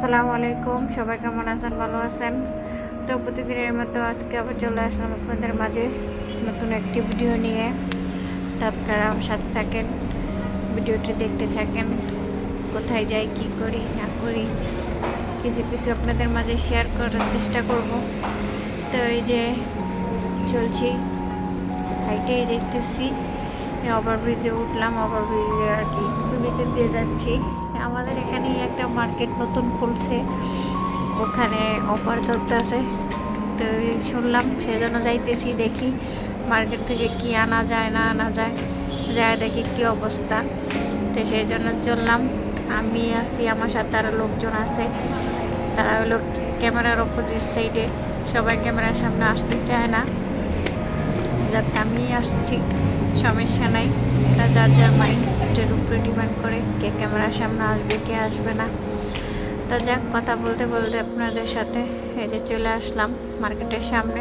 আসসালামু আলাইকুম। সবাই কেমন আছেন? ভালো আছেন? তো প্রতিদিনের মতো আজকে আবার চলে আসলাম আপনাদের মাঝে নতুন একটি ভিডিও নিয়ে। তো আপনারা সাথে থাকেন, ভিডিওটি দেখতে থাকেন, কোথায় যাই, কি করি, না করি, কিছু কিছু আপনাদের মাঝে শেয়ার করার চেষ্টা করব। তো এই যে চলছি হাইটেই দেখতেছি ওভারব্রিজে উঠলাম ওভারব্রিজে আর কি ভিতর দিয়ে যাচ্ছি। আমাদের এখানেই একটা মার্কেট নতুন খুলছে। ওখানে অফার চলতেছে। তো শুনলাম, সেজন্য যাইতেছি, দেখি মার্কেট থেকে কি আনা যায়, না আনা যায়। যায় দেখি কি অবস্থা। তো সেই জন্য চললাম। আমি আছি, আমার সাথে আরও লোকজন আছে। তারা হলো ক্যামেরার অপোজিট সাইডে সবাই ক্যামেরার সামনে আসতে চায় না। যাক আমি আসছি। সমস্যা নাই। এটা যার যার মাইন্ডের উপরে ডিপেন্ড করে কে ক্যামেরার সামনে আসবে, কে আসবে না। তা যাক, কথা বলতে বলতে আপনাদের সাথে এই যে চলে আসলাম মার্কেটের সামনে।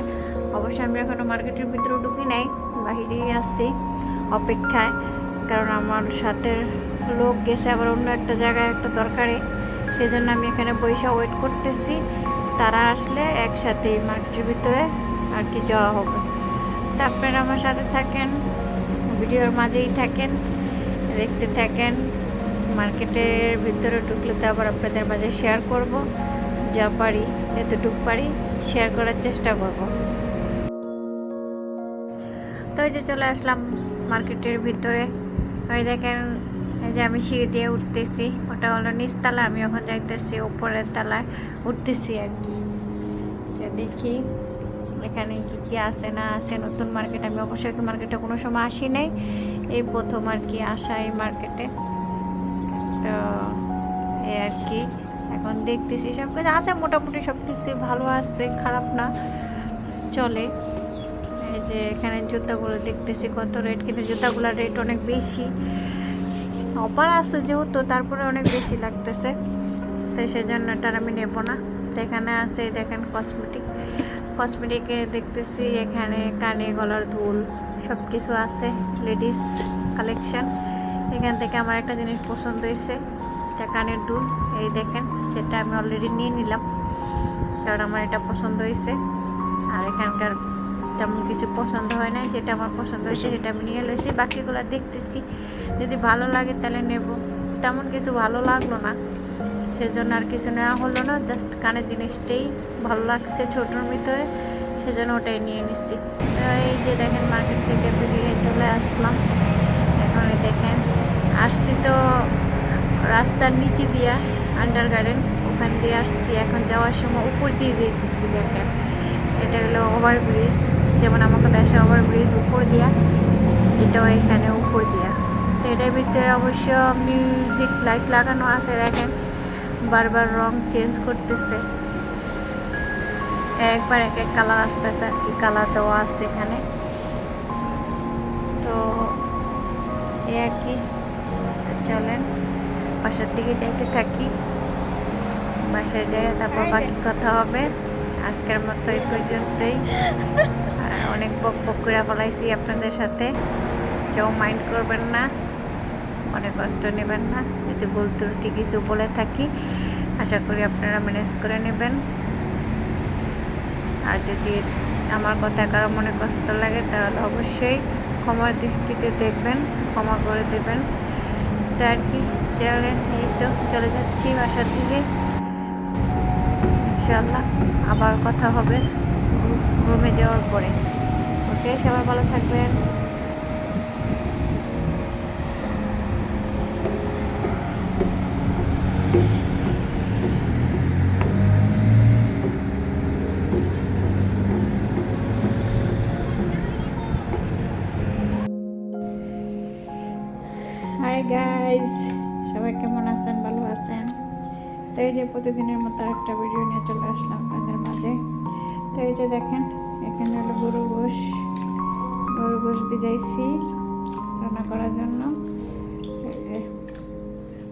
অবশ্যই আমি এখনও মার্কেটের ভিতরে ঢুকি নাই বাহিরেই আসছি অপেক্ষায়। কারণ আমার সাথে লোক গেছে, আবার অন্য একটা জায়গায় একটা দরকারে। সেই জন্য আমি এখানে বৈশা ওয়েট করতেছি। তারা আসলে একসাথে মার্কেটের ভিতরে আর কি যাওয়া হবে। তা আপনারা আমার সাথে থাকেন। ভিডিওর মাঝেই থাকেন, দেখতে থাকেন, মার্কেটের ভিতরে ঢুকলে তো আবার আপনাদের মাঝে শেয়ার করব, যা পারি যতটুকু পারি শেয়ার করার চেষ্টা করব। তো যে চলে আসলাম মার্কেটের ভিতরে, ওই দেখেন, এই যে আমি সিঁড়ি দিয়ে উঠতেছি, ওটা হলো নিচতলা আমি ওখানে যাইতেছি উপরের তলায়, উঠতেছি আর কি। দেখি। এখানে কি কি আছে, না আছে, নতুন মার্কেট আমি অবশ্যই মার্কেটে কোনো সময় আসি নাই। এই প্রথম আর কি আসা এই মার্কেটে তো এই আর কি, এখন দেখতেছি সব কিছু। আছে মোটামুটি সব কিছুই ভালো আছে, খারাপ না। চলে। এই যে এখানে জুতাগুলো দেখতেছি কত রেট কিন্তু জুতাগুলোর রেট অনেক বেশি। অফার আছে যেহেতু, তারপরে অনেক বেশি লাগতেছে। তো সেই জন্য এটার আমি নেব না। তো এখানে আছে দেখেন কসমেটিক কসমেটিকে দেখতেছি এখানে কানে গলার দুল সব কিছু আছে লেডিস কালেকশন এখান থেকে আমার একটা জিনিস পছন্দ হয়েছে এটা কানের দুল এই দেখেন সেটা আমি অলরেডি নিয়ে নিলাম কারণ আমার এটা পছন্দ হয়েছে। আর এখানকার তেমন কিছু পছন্দ হয় না যেটা আমার পছন্দ হয়েছে সেটা আমি নিয়ে লইছি বাকিগুলো দেখতেছি। যদি ভালো লাগে তাহলে নেব। তেমন কিছু ভালো লাগল না। সেজন্য আর কিছু নেওয়া হলো না জাস্ট কানের জিনিসটাই ভালো লাগছে ছোটোর ভিতরে, সেজন্য ওটাই নিয়ে নিচ্ছি। তো এই যে দেখেন মার্কেট থেকে বেরিয়ে চলে আসলাম। এখন দেখেন, আসছি তো রাস্তার নিচে দিয়া আন্ডার গার্ডেন ওখান দিয়ে আসছি। এখন যাওয়ার সময় উপর দিয়ে যেতেছি দেখেন। এটা হলো ওভারব্রিজ যেমন আমাকে দেশে ওভারব্রিজ উপর দিয়া, এটাও এখানে উপর দিয়া। তো এটার ভিতরে অবশ্য মিউজিক লাইট লাগানো আছে, দেখেন। বারবার রং চেঞ্জ করতেছে। একবার এক এক কালার আসতেছে আর কি, কালার দেওয়া আছে এখানে। তো এই আর কি চলেন, বাসার দিকে যাইতে থাকি। বাসায় যাই, তারপর বাকি কথা হবে। আজকের মতো এই পর্যন্তই। অনেক বক বক করে ফলাইছি আপনাদের সাথে। কেউ মাইন্ড করবেন না। অনেক কষ্ট নেবেন না। যদি ভুল ত্রুটি কিছু বলে থাকি, আশা করি আপনারা ম্যানেজ করে নেবেন। আর যদি আমার কথা কারও মনে কষ্ট লাগে, তাহলে অবশ্যই ক্ষমার দৃষ্টিতে দেখবেন, ক্ষমা করে দেবেন। তো আর কি, চলেন, এই তো চলে যাচ্ছি বাসার দিকে। ইনশাল্লাহ আবার কথা হবে রুমে যাওয়ার পরে। ওকে, সবাই ভালো থাকবেন। গাইজ সবাই কেমন আছেন? ভালো আছেন? তো এই যে প্রতিদিনের মতো একটা ভিডিও নিয়ে চলে আসলাম আপনাদের মাঝে। তো এই যে দেখেন, এখানে হলো গরু গোশ। গরু গোশ ভিজাইছি রান্না করার জন্য।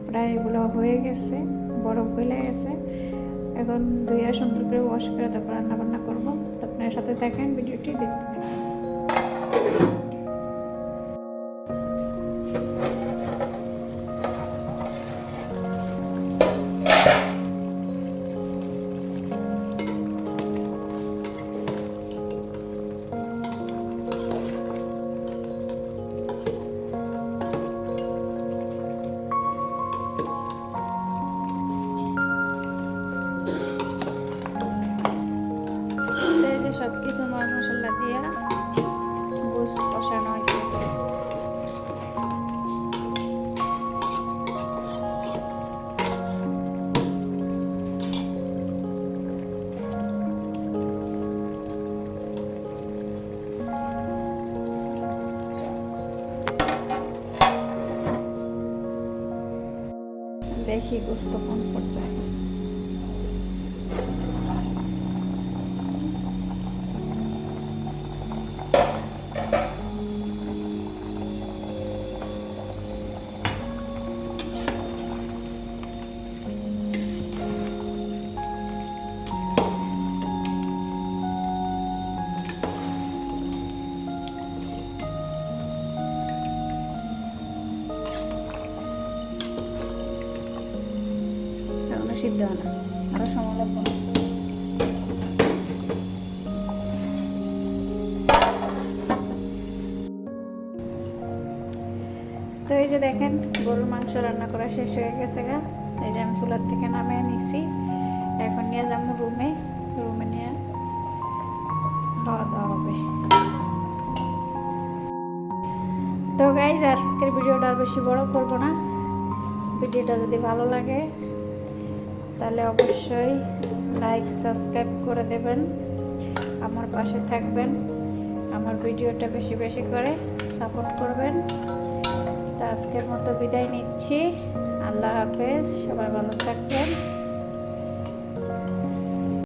প্রায় এগুলো হয়ে গেছে বরফ হয়ে গেছে। এখন ধুইয়া সুন্দর করে ওয়াশ করে তারপর রান্না বান্না করব। তো আপনার সাথে থাকেন, ভিডিওটি দেখতে থাকেন। মশলা দিয়া গোস কষানো হইতেছে দেখি গোস্ত কোন পর্যায়ে। সিদ্ধ হয় না। আরও সময় লাগবে। তো এই যে দেখেন, গরুর মাংস রান্না করা শেষ হয়ে গেছে গা। এই যে আমি চুলার থেকে নামিয়ে নিছি। এখন নিয়ে যাব রুমে। রুমে নিয়ে খাওয়া দাওয়া হবে। তো গাইজ আজকের ভিডিওটা আর বেশি বড় করব না। ভিডিওটা যদি ভালো লাগে তাহলে অবশ্যই লাইক সাবস্ক্রাইব করে দেবেন। আমার পাশে থাকবেন। আমার ভিডিওটা বেশি বেশি করে সাপোর্ট করবেন। তা আজকের মতো বিদায় নিচ্ছি। আল্লাহ হাফেজ। সবাই ভালো থাকবেন।